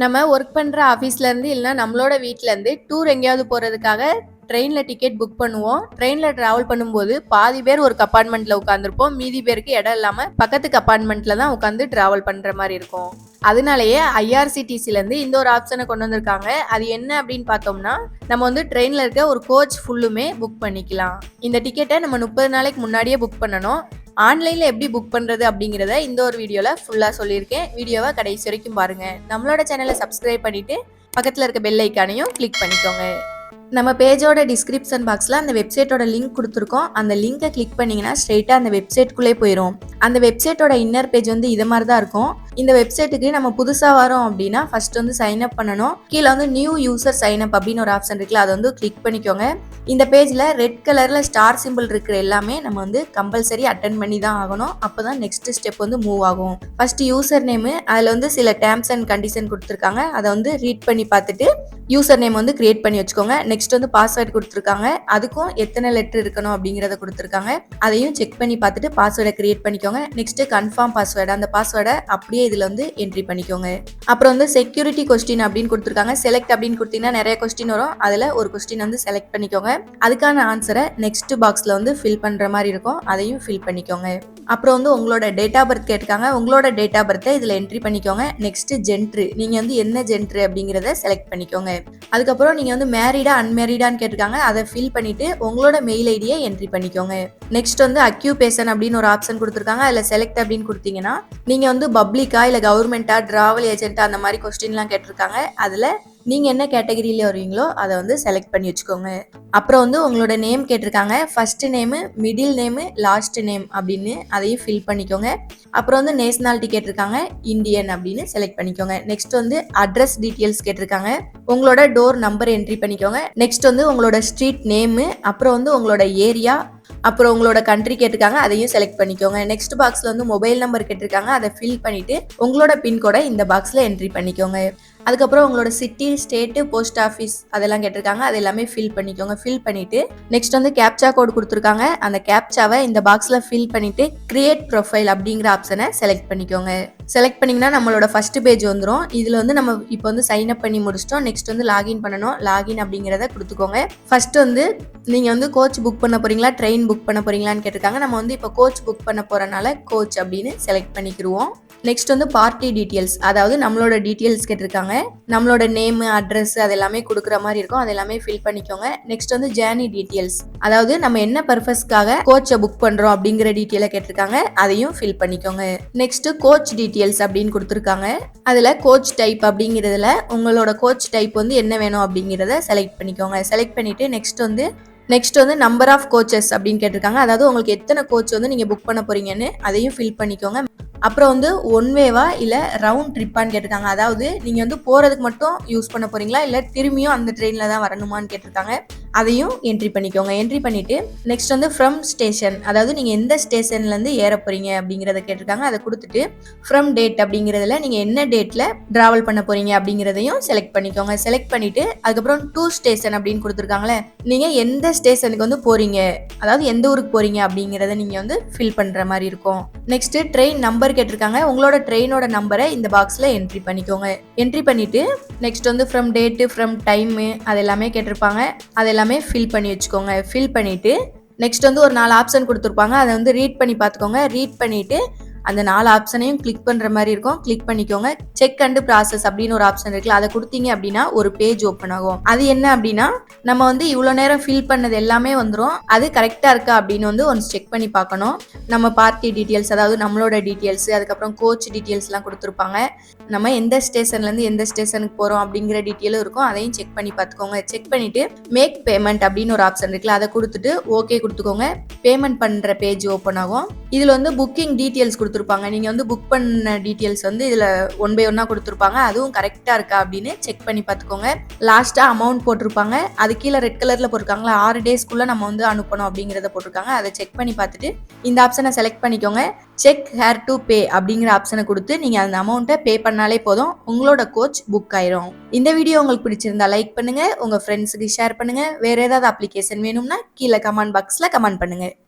நம்ம ஒர்க் பண்ணுற ஆஃபீஸ்லேருந்து இல்லைனா நம்மளோட வீட்டிலேருந்து டூர் எங்கேயாவது போகிறதுக்காக ட்ரெயினில் டிக்கெட் புக் பண்ணுவோம். ட்ரெயினில் ட்ராவல் பண்ணும்போது பாதி பேர் ஒரு கப்பார்ட்மெண்ட்டில் உட்காந்துருப்போம் மீதி பேருக்கு இடம் இல்லாமல் பக்கத்து கப்பார்ட்மெண்ட்டில் தான் உட்காந்து ட்ராவல் பண்ணுற மாதிரி இருக்கும். அதனாலேயே ஐஆர்சிடிசிலேருந்து இந்த ஒரு ஆப்ஷனை கொண்டு வந்திருக்காங்க. அது என்ன அப்படின்னு பார்த்தோம்னா நம்ம வந்து ட்ரெயினில் இருக்க ஒரு கோச் ஃபுல்லுமே புக் பண்ணிக்கலாம். இந்த டிக்கெட்டை நம்ம முப்பது நாளைக்கு முன்னாடியே புக் பண்ணணும். ஆன்லைனில் எப்படி புக் பண்ணுறது அப்படிங்கிறத இந்த ஒரு வீடியோவில் ஃபுல்லாக சொல்லியிருக்கேன். வீடியோவை கடைசி வரைக்கும் பாருங்கள் நம்மளோட சேனலை சப்ஸ்கிரைப் பண்ணிவிட்டு பக்கத்தில் இருக்க பெல் ஐக்கானையும் கிளிக் பண்ணிக்கோங்க. நம்ம பேஜோட டிஸ்கிரிப்ஷன் பாக்ஸில் அந்த வெப்சைட்டோட லிங்க் கொடுத்துருக்கோம். அந்த லிங்கை கிளிக் பண்ணிங்கன்னா ஸ்ட்ரெயிட்டாக அந்த வெப்சைட்குள்ளே போயிடும் அந்த வெப்சைட்டோட இன்னர் பேஜ் வந்து இதை மாதிரி தான் இருக்கும். இந்த வெப்சைட்டுக்கு நம்ம புதுசாக வரோம் அப்படின்னா ஃபர்ஸ்ட் வந்து சைன் அப் பண்ணணும். கீழே வந்து நியூ யூசர் சைன் அப் அப்படின்னு ஒரு ஆப்ஷன் இருக்குல்ல அதை வந்து கிளிக் பண்ணிக்கோங்க. இந்த பேஜில் ரெட் கலரில் ஸ்டார் சிம்பிள் இருக்கிற எல்லாமே நம்ம வந்து கம்பல்சரி அட்டன் பண்ணி தான் ஆகணும். அப்போ தான் நெக்ஸ்ட் ஸ்டெப் வந்து மூவ் ஆகும். ஃபர்ஸ்ட் யூசர் நேமு அதில் வந்து சில டேர்ம்ஸ் அண்ட் கண்டிஷன் கொடுத்துருக்காங்க. அதை வந்து ரீட் பண்ணி பார்த்துட்டு யூசர் நேம் வந்து கிரியேட் பண்ணி வச்சுக்கோங்க. நெக்ஸ்ட் வந்து பாஸ்வேர்டு கொடுத்துருக்காங்க. அதுக்கும் எத்தனை லெட்டர் இருக்கணும் அப்படிங்கிறத கொடுத்துருக்காங்க. அதையும் செக் பண்ணி பார்த்துட்டு பாஸ்வேர்டை கிரியேட் பண்ணிக்கோங்க. நெக்ஸ்ட் கன்ஃபார்ம் பாஸ்வேர்டு அந்த பாஸ்வேர்டை அப்படியே இதில் வந்து என்ட்ரி பண்ணிக்கோங்க. அப்புறம் வந்து செக்யூரிட்டி கொஸ்டின் அப்படின்னு கொடுத்துருக்காங்க. செலக்ட் அப்படின்னு கொடுத்தீங்கன்னா நிறைய கொஸ்டின் வரும். அதில் ஒரு கொஸ்டின் வந்து செலக்ட் பண்ணிக்கோங்க. அதுக்கான ஆன்சரை நெக்ஸ்ட் பாக்ஸில் வந்து ஃபில் பண்ணுற மாதிரி இருக்கும். அதையும் ஃபில் பண்ணிக்கோங்க. அப்புறம் வந்து உங்களோட டேட் ஆஃப் பர்த் கேட்டிருக்காங்க. உங்களோட டேட் ஆஃப் பர்த்தை இதில் என்ட்ரி பண்ணிக்கோங்க. நெக்ஸ்ட் ஜென்ட்ரு நீங்கள் வந்து என்ன ஜென்ட்ரு அப்படிங்கிறத செலக்ட் பண்ணிக்கோங்க. அதுக்கப்புறம் நீங்கள் வந்து மேரீடா அன்மேரீடான்னு கேட்டிருக்காங்க. அதை ஃபில் பண்ணிவிட்டு உங்களோட மெயில் ஐடியை என்ட்ரி பண்ணிக்கோங்க. நெக்ஸ்ட் வந்து அக்யூபேஷன் அப்படின்னு ஒரு ஆப்ஷன் கொடுத்துருக்காங்க. அதில் செலக்ட் அப்படின்னு கொடுத்தீங்கன்னா நீங்கள் வந்து பப்ளிக்கா இல்லை கவர்மெண்ட்டா ட்ராவல் ஏஜென்ட்டா அந்த மாதிரி கொஸ்டின்லாம் கேட்டிருக்காங்க. அதில் நீங்கள் என்ன கேட்டகரியில் வருவீங்களோ அதை வந்து செலக்ட் பண்ணி வச்சுக்கோங்க. அப்புறம் வந்து உங்களோட நேம் கேட்டிருக்காங்க. First name middle name last name அப்படின்னு அதையும் ஃபில் பண்ணிக்கோங்க. அப்புறம் வந்து நேஷனாலிட்டி கேட்டிருக்காங்க. இந்தியன் அப்படின்னு செலக்ட் பண்ணிக்கோங்க. நெக்ஸ்ட் வந்து அட்ரஸ் டீட்டெயில்ஸ் கேட்டிருக்காங்க. உங்களோட டோர் நம்பர் என்ட்ரி பண்ணிக்கோங்க. நெக்ஸ்ட் வந்து உங்களோட ஸ்ட்ரீட் நேமு அப்புறம் வந்து உங்களோட ஏரியா அப்புறம் உங்களோட கண்ட்ரி கேட்டிருக்காங்க. அதையும் செலக்ட் பண்ணிக்கோங்க. நெக்ஸ்ட் பாக்ஸில் வந்து மொபைல் நம்பர் கேட்டிருக்காங்க. அதை ஃபில் பண்ணிவிட்டு உங்களோட பின்கோடை இந்த பாக்ஸில் என்ட்ரி பண்ணிக்கோங்க. அதுக்கப்புறம் உங்களோட சிட்டி ஸ்டேட்டு போஸ்ட் ஆஃபீஸ் அதெல்லாம் கேட்டிருக்காங்க. அது எல்லாமே ஃபில் பண்ணிக்கோங்க. ஃபில் பண்ணிட்டு நெக்ஸ்ட் வந்து கேப்சா கோட் கொடுத்துருக்காங்க. அந்த கேப்சாவை இந்த பாக்ஸில் ஃபில் பண்ணிட்டு கிரியேட் ப்ரொஃபைல் அப்படிங்கிற ஆப்ஷனை செலக்ட் பண்ணிக்கோங்க. செலக்ட் பண்ணிங்கன்னா நம்மளோட ஃபர்ஸ்ட் பேஜ் வந்துடும் இதில் வந்து நம்ம இப்போ வந்து சைன் அப் பண்ணி முடிச்சிட்டோம். நெக்ஸ்ட் வந்து லாகின் பண்ணணும். லாகின் அப்படிங்கிறத கொடுத்துக்கோங்க. ஃபர்ஸ்ட் வந்து நீங்கள் வந்து கோச் புக் பண்ண போறீங்களா? ட்ரெயின் புக் பண்ண போறீங்களான்னு கேட்டிருக்காங்க. நம்ம வந்து இப்போ கோச் புக் பண்ண போகிறனால கோச் அப்படின்னு செலக்ட் பண்ணிக்கிருவோம். நெக்ஸ்ட் வந்து பார்ட்டி டீட்டெயில்ஸ் அதாவது நம்மளோட டீட்டெயில்ஸ் கேட்டிருக்காங்க. நம்மளோட நேமு அட்ரஸ் அது எல்லாமே கொடுக்குற மாதிரி இருக்கும். அது எல்லாமே ஃபில் பண்ணிக்கோங்க. நெக்ஸ்ட் வந்து ஜேர்னி டீட்டெயில்ஸ் அதாவது நம்ம என்ன பர்பஸ்க்காக கோச்சை புக் பண்ணுறோம் அப்படிங்கிற டீட்டெயிலை கேட்டிருக்காங்க. அதையும் ஃபில் பண்ணிக்கோங்க. நெக்ஸ்ட் கோச் டீட்டெயில்ஸ் அப்படின்னு கொடுத்துருக்காங்க. அதில் கோச் டைப் அப்படிங்கிறதுல உங்களோட கோச் டைப் வந்து என்ன வேணும் அப்படிங்கிறத செலக்ட் பண்ணிக்கோங்க. செலக்ட் பண்ணிட்டு நெக்ஸ்ட் வந்து நெக்ஸ்ட் வந்து நம்பர் ஆஃப் கோச்சஸ் அப்படின்னு கேட்டிருக்காங்க. அதாவது உங்களுக்கு எத்தனை கோச் வந்து நீங்கள் புக் பண்ண போறீங்கன்னு அதையும் ஃபில் பண்ணிக்கோங்க. அப்புறம் வந்து ஒன் வேவா இல்லை ரவுண்ட் ட்ரிப்பான்னு கேட்டிருக்காங்க. அதாவது நீங்கள் வந்து போகிறதுக்கு மட்டும் யூஸ் பண்ண போகிறீங்களா இல்லை திரும்பியும் அந்த ட்ரெயினில் தான் வரணுமான்னு கேட்டிருக்காங்க. அதையும் என்ட்ரி பண்ணிக்கோங்க. என்ட்ரி பண்ணிவிட்டு நெக்ஸ்ட் வந்து ஃப்ரம் ஸ்டேஷன் அதாவது நீங்கள் எந்த ஸ்டேஷன்லேருந்து ஏற போகிறீங்க அப்படிங்கிறத கேட்டிருக்காங்க. அதை கொடுத்துட்டு ஃப்ரம் டேட் அப்படிங்கிறதுல நீங்கள் என்ன டேட்டில் ட்ராவல் பண்ண போகிறீங்க அப்படிங்கிறதையும் செலக்ட் பண்ணிக்கோங்க. செலக்ட் பண்ணிவிட்டு அதுக்கப்புறம் டூ ஸ்டேஷன் அப்படின்னு கொடுத்துருக்காங்களே நீங்கள் எந்த ஸ்டேஷனுக்கு வந்து போகிறீங்க அதாவது எந்த ஊருக்கு போகிறீங்க அப்படிங்கிறத நீங்கள் வந்து ஃபில் பண்ணுற மாதிரி இருக்கும். நெக்ஸ்ட்டு ட்ரெயின் நம்பர் கேட்டிருக்காங்க. உங்களோட ட்ரெயினோட நம்பரை இந்த பாக்ஸில் என்ட்ரி பண்ணிக்கோங்க. என்ட்ரி பண்ணிவிட்டு நெக்ஸ்ட் வந்து ஃப்ரம் டேட்டு ஃப்ரம் டைமு அது எல்லாமே கேட்டிருப்பாங்க. அதெல்லாம் எல்லாமே ஃபில் பண்ணி வச்சுக்கோங்க. ஃபில் பண்ணிவிட்டு நெக்ஸ்ட் வந்து ஒரு நாலு ஆப்ஷன் கொடுத்துருப்பாங்க. அதை வந்து ரீட் பண்ணி பார்த்துக்கோங்க. ரீட் பண்ணிவிட்டு அந்த நாலு ஆப்ஷனையும் கிளிக் பண்ணுற மாதிரி இருக்கும். கிளிக் பண்ணிக்கோங்க. செக் அண்டு ப்ராசஸ் அப்படின்னு ஒரு ஆப்ஷன் இருக்குல்ல அதை கொடுத்தீங்க அப்படின்னா ஒரு பேஜ் ஓப்பன் ஆகும். அது என்ன அப்படின்னா நம்ம வந்து இவ்வளோ நேரம் ஃபில் பண்ணது எல்லாமே வந்துடும் அது கரெக்டாக இருக்கா அப்படின்னு வந்து ஒன்ஸ் செக் பண்ணி பார்க்கணும். நம்ம பார்ட்டி டீட்டெயில்ஸ் அதாவது நம்மளோட டீட்டெயில்ஸ் அதுக்கப்புறம் கோச் டீட்டெயில்ஸ்லாம் கொடுத்துருப்பாங்க. நம்ம எந்த ஸ்டேஷன்லேருந்து எந்த ஸ்டேஷனுக்கு போகிறோம் அப்படிங்கிற டீட்டெயிலும் இருக்கும். அதையும் செக் பண்ணி பார்த்துக்கோங்க. செக் பண்ணிவிட்டு மேக் பேமெண்ட் அப்படின்னு ஒரு ஆப்ஷன் இருக்குல்ல அதை கொடுத்துட்டு ஓகே கொடுத்துக்கோங்க. பேமெண்ட் பண்ணுற பேஜ் ஓப்பன் ஆகும். இதில் வந்து புக்கிங் டீட்டெயில்ஸ் கொடுத்து கொடுத்துருப்பாங்க. நீங்கள் வந்து புக் பண்ண டீட்டெயில்ஸ் வந்து இதில் ஒன் பை ஒன்னாக கொடுத்துருப்பாங்க. அதுவும் கரெக்டாக இருக்கா அப்படின்னு செக் பண்ணி பார்த்துக்கோங்க. லாஸ்ட்டாக அமௌண்ட் போட்டிருப்பாங்க. அது கீழே ரெட் கலரில் போட்டிருக்காங்களா? ஆறு டேஸ்க்குள்ளே நம்ம வந்து அனுப்பணும் அப்படிங்கிறத போட்டிருக்காங்க. அதை செக் பண்ணி பார்த்துட்டு இந்த ஆப்ஷனை செலக்ட் பண்ணிக்கோங்க. செக் ஹேர் டு பே அப்படிங்கிற ஆப்ஷனை கொடுத்து நீங்கள் அந்த அமௌண்ட்டை பே பண்ணாலே போதும். உங்களோட கோச் புக் ஆயிரும். இந்த வீடியோ உங்களுக்கு பிடிச்சிருந்தா லைக் பண்ணுங்க. உங்க ஃப்ரெண்ட்ஸுக்கு ஷேர் பண்ணுங்க. வேற ஏதாவது அப்ளிகேஷன் வேணும்னா கீழே கமெண்ட் பாக்ஸில் கமெண்ட் பண்ணுங்க.